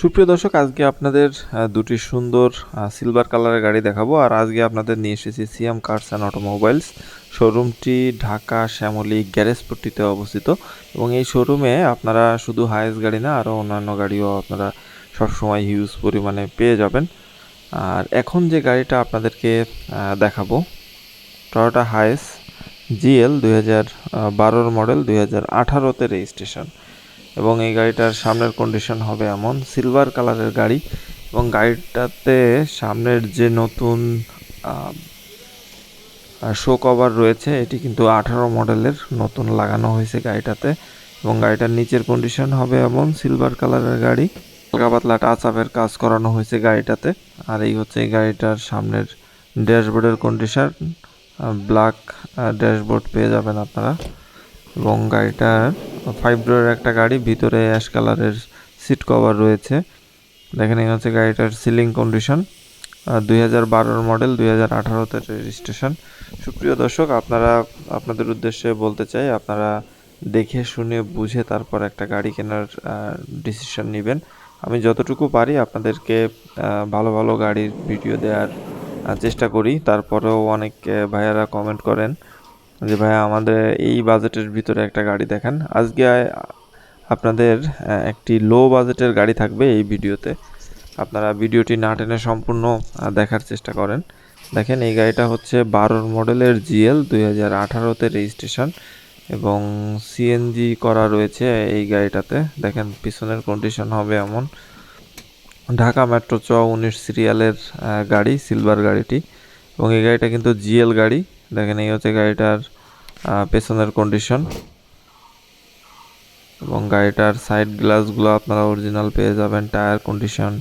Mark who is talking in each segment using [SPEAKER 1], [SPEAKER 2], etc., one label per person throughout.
[SPEAKER 1] সুপ্রিয় দর্শক, আজকে আপনাদের দুটি সুন্দর সিলভার কালারের গাড়ি দেখাবো। আর আজকে আপনাদের নিয়ে এসেছি সিএম কার্স অ্যান্ড অটোমোবাইলস শোরুমটি ঢাকা শ্যামলী গ্যারেজ পট্টিতে অবস্থিত। এবং এই শোরুমে আপনারা শুধু হায়েস্ট গাড়ি না আরও অন্যান্য গাড়িও আপনারা সবসময় হিউজ পরিমাণে পেয়ে যাবেন। আর এখন যে গাড়িটা আপনাদেরকে দেখাবো টয়োটা হায়েস জিএল দুই হাজার বারোর মডেল দুই হাজার আঠারোতে রেজিস্ট্রেশন এবং এই গাড়িটার সামনের কন্ডিশন হবে এমন। সিলভার কালারের গাড়ি এবং গাড়িটাতে সামনের যে নতুন শো কভার রয়েছে, এটি কিন্তু আঠারো মডেলের নতুন লাগানো হয়েছে গাড়িটাতে এবং গাড়িটার নিচের কন্ডিশন হবে এমন। সিলভার কালারের গাড়ি। হালকা পাতলা টাচ আপের কাজ করানো হয়েছে গাড়িটাতে। আর এই হচ্ছে এই গাড়িটার সামনের ড্যাশবোর্ডের কন্ডিশন ব্ল্যাক ড্যাশবোর্ড পেয়ে যাবেন আপনারা। এবং গাড়িটার ফাইভ ডোরের একটা গাড়ি, ভিতরে অ্যাশ কালারের সিট কভার রয়েছে। দেখেন, এই হচ্ছে গাড়িটার সিলিং কন্ডিশন দুই হাজার বারোর মডেল দুই হাজার আঠারোতে রেজিস্ট্রেশন সুপ্রিয় দর্শক, আপনারা, আপনাদের উদ্দেশ্যে বলতে চাই, আপনারা দেখে শুনে বুঝে তারপর একটা গাড়ি কেনার ডিসিশন নেবেন। আমি যতটুকু পারি আপনাদেরকে ভালো ভালো গাড়ির ভিডিও দেওয়ার চেষ্টা করি। তারপরেও অনেক ভাইয়ারা কমেন্ট করেন। যে ভাইয়া আমাদের এই বাজেটের ভিতরে একটা গাড়ি দেখান। আজকে আপনাদের একটি লো বাজেটের গাড়ি থাকবে এই ভিডিওতে। আপনারা ভিডিওটি না টেনে সম্পূর্ণ দেখার চেষ্টা করেন। দেখেন, এই গাড়িটা হচ্ছে বারোর মডেলের জিএল দুই হাজার আঠারোতে রেজিস্ট্রেশন এবং সিএনজি করা রয়েছে এই গাড়িটাতে। দেখেন, পিছনের কন্ডিশন হবে এমন। ঢাকা মেট্রো চ উনিশ সিরিয়ালের গাড়ি, সিলভার গাড়িটি। এবং এই গাড়িটা কিন্তু জিএল গাড়ি। দেখেন, এই হচ্ছে গাড়িটার পেছনের কন্ডিশন এবং গাড়িটার সাইড গ্লাসগুলো আপনারা অরিজিনাল পেয়ে যাবেন টায়ার কন্ডিশন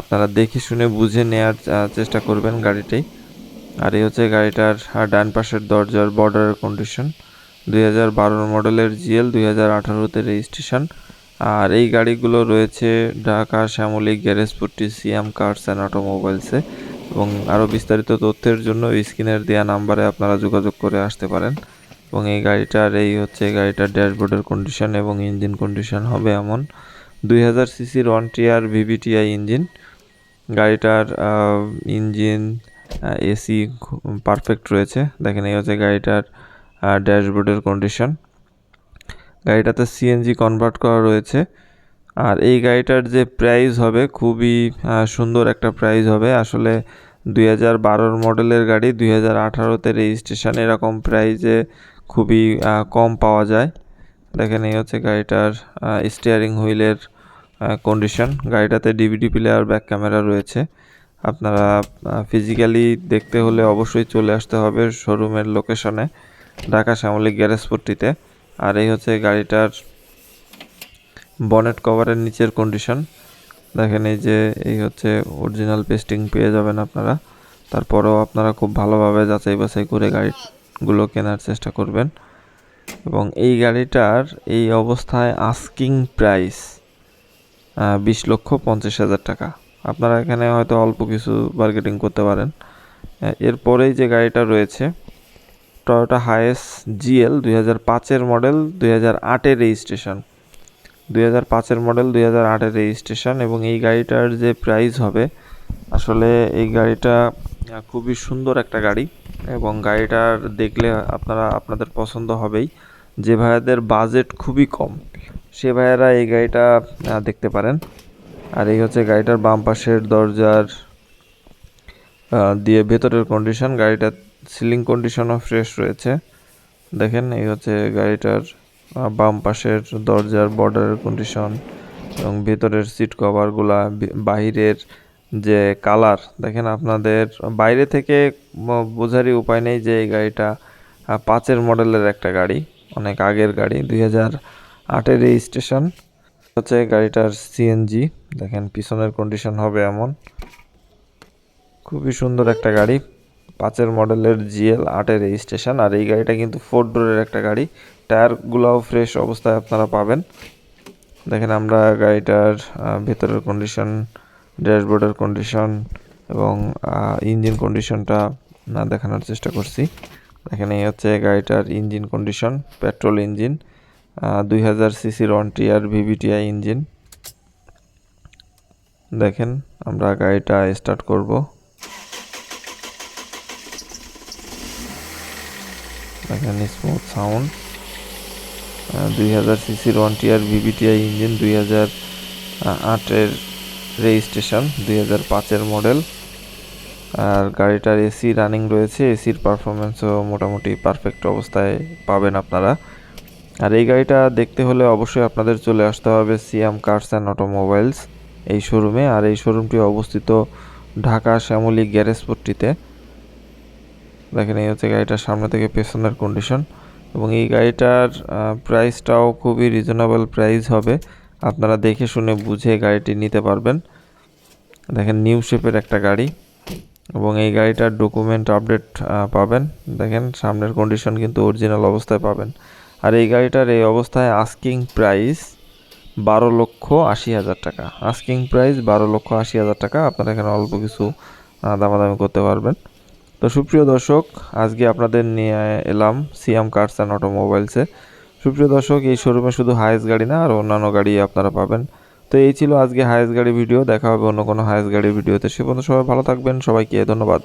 [SPEAKER 1] আপনারা দেখে শুনে বুঝে নেওয়ার চেষ্টা করবেন গাড়িটি। আর এই হচ্ছে গাড়িটার ডান পাশের দরজার বর্ডারের কন্ডিশন দুই হাজার মডেলের জিএল, দুই হাজার আঠারোতে রেজিস্ট্রেশন আর এই গাড়িগুলো রয়েছে ঢাকা শ্যামলী গ্যারেজপট্টি সিএম কার্স অ্যান্ড অটোমোবাইলসে। এবং আরও বিস্তারিত তথ্যের জন্য স্ক্রিনের দেওয়া নাম্বারে আপনারা যোগাযোগ করে আসতে পারেন। এবং এই গাড়িটার, এই হচ্ছে গাড়িটার ড্যাশবোর্ডের কন্ডিশন এবং ইঞ্জিন কন্ডিশন হবে এমন। দুই হাজার সিসির ওয়ান টিআর ভিভিটিআই ইঞ্জিন গাড়িটার ইঞ্জিন এসি পারফেক্ট রয়েছে। দেখেন এই হচ্ছে গাড়িটার ড্যাশবোর্ডের কন্ডিশন গাড়িটাতে সিএনজি কনভার্ট করা রয়েছে। আর এই গাড়িটার যে প্রাইস হবে খুবই সুন্দর একটা প্রাইস হবে। আসলে দুই হাজার বারোর মডেলের গাড়ি, দুই হাজার আঠারোতে রেজিস্ট্রেশন এরকম প্রাইজে খুবই কম পাওয়া যায়। দেখেন এই হচ্ছে গাড়িটার স্টিয়ারিং হুইলের কন্ডিশন গাড়িটাতে ডিভিডি প্লেয়ার ব্যাক ক্যামেরা রয়েছে। আপনারা ফিজিক্যালি দেখতে হলে অবশ্যই চলে আসতে হবে শোরুমের লোকেশনে ঢাকা শ্যামলী গ্যারেজপট্টিতে আর এই হচ্ছে গাড়িটার বনেট কভারের নিচের কন্ডিশন দেখেন এই যে, এই হচ্ছে অরিজিনাল পেস্টিং পেয়ে যাবেন আপনারা। তারপরেও আপনারা খুব ভালোভাবে যাচাই বাছাই করে গাড়িগুলো কেনার চেষ্টা করবেন। এবং এই গাড়িটার এই অবস্থায় আস্কিং প্রাইস বিশ লক্ষ পঞ্চাশ হাজার টাকা। আপনারা এখানে হয়তো অল্প কিছু বার্গেটিং করতে পারেন। এরপরেই যে গাড়িটা রয়েছে টয়োটা হায়েস জিএল দুই হাজার পাঁচের মডেল দুই হাজার আটের রেজিস্ট্রেশন দুই হাজার পাঁচের মডেল, দুই হাজার আটের রেজিস্ট্রেশন এবং এই গাড়িটার যে প্রাইস হবে, আসলে এই গাড়িটা খুবই সুন্দর একটা গাড়ি এবং গাড়িটার দেখলে আপনারা, আপনাদের পছন্দ হবেই। যে ভাইয়াদের বাজেট খুবই কম, সে ভাইয়ারা এই গাড়িটা দেখতে পারেন। আর এই হচ্ছে গাড়িটার বাম পাশের দরজার দিয়ে ভেতরের কন্ডিশন গাড়িটার সিলিং কন্ডিশনও ফ্রেশ রয়েছে। দেখেন, এই হচ্ছে গাড়িটার বাম পাশের দরজার বর্ডারের কন্ডিশন এবং ভেতরের সিট কভারগুলা বাহিরের যে কালার দেখেন আপনাদের বাইরে থেকে বোঝারই উপায় নেই যে এই গাড়িটা পাঁচের মডেলের একটা গাড়ি, অনেক আগের গাড়ি, দুই হাজার আটের এই স্টেশন হচ্ছে গাড়িটার সিএনজি দেখেন পিছনের কন্ডিশন হবে এমন। খুবই সুন্দর একটা গাড়ি। পাঁচের মডেলের জিএল আটের রেজিস্ট্রেশন আর এই গাড়িটা কিন্তু ফোর ডোরের একটা গাড়ি। টায়ারগুলোও ফ্রেশ অবস্থায় আপনারা পাবেন। দেখেন আমরা গাড়িটার ভেতরের কন্ডিশন ড্যাশবোর্ডের কন্ডিশন এবং ইঞ্জিন কন্ডিশনটা না দেখানোর চেষ্টা করছি। দেখেন এই হচ্ছে গাড়িটার ইঞ্জিন কন্ডিশন পেট্রোল ইঞ্জিন দুই হাজার সিসির টিআর ভিভিটিআই ইঞ্জিন দেখেন আমরা গাড়িটা স্টার্ট করব। দেখেন স্মুথ সাউন্ড দুই হাজার সিসির ওয়ান টিআর ভিভিটিআই ইঞ্জিন দুই হাজার আটের রেজিস্ট্রেশন, দুই হাজার পাঁচের মডেল আর গাড়িটার এসি রানিং রয়েছে এসির পারফরমেন্সও মোটামুটি পারফেক্ট অবস্থায় পাবেন আপনারা। আর এই গাড়িটা দেখতে হলে অবশ্যই আপনাদের চলে আসতে হবে সিএম কার্স অ্যান্ড অটোমোবাইলস এই শোরুমে আর এই শোরুমটি অবস্থিত ঢাকা শ্যামলী গ্যারেজপট্টিতে দেখেন এই হচ্ছে গাড়িটার সামনে থেকে পেছনের কন্ডিশন এবং এই গাড়িটার প্রাইসটাও খুবই রিজনেবল প্রাইস হবে। আপনারা দেখে শুনে বুঝে গাড়িটি নিতে পারবেন। দেখেন নিউ শেপের একটা গাড়ি এবং এই গাড়িটার ডকুমেন্ট আপডেট পাবেন। দেখেন সামনের কন্ডিশন কিন্তু অরিজিনাল অবস্থায় পাবেন। আর এই গাড়িটার এই অবস্থায় আস্কিং প্রাইস বারো লক্ষ আশি হাজার টাকা। আস্কিং প্রাইস বারো লক্ষ আশি হাজার টাকা। আপনারা এখানে অল্প কিছু দামাদামি করতে পারবেন। তো সুপ্রিয় দর্শক, আজকে আপনাদের নিয়ে এলাম সিএম কার্স অ্যান্ড অটোমোবাইলসে। সুপ্রিয় দর্শক, এই শোরুমে শুধু হায়েস গাড়ি না, আর অন্যান্য গাড়ি আপনারা পাবেন। তো এই ছিল আজকে হায়েস গাড়ি ভিডিও, দেখা হবে অন্য কোনো হায়েস গাড়ির ভিডিওতে। সে পর্যন্ত সবাই ভালো থাকবেন, সবাইকে ধন্যবাদ।